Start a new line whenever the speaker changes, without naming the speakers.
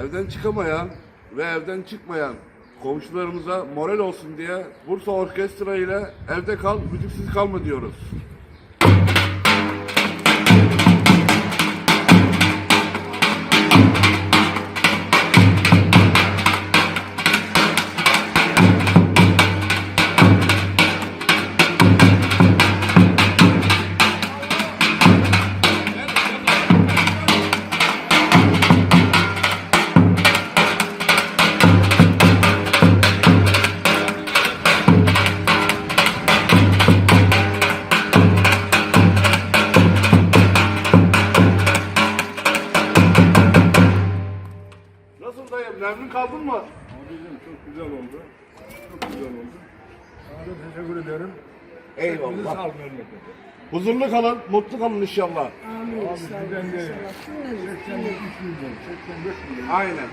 evden çıkamayan ve evden çıkmayan komşularımıza moral olsun diye Bursa Orkestra ile evde kal, müziksiz kalma diyoruz. Nasıl dayım, memnun kaldın mı?
Abicim çok güzel oldu. Çok güzel oldu. Sana da teşekkür ederim. Bizi
Eyvallah.
sal memlekete.
Huzurlu kalın, mutlu kalın inşallah.
Abi sizden de 80 milyon, 85 milyon.
Aynen.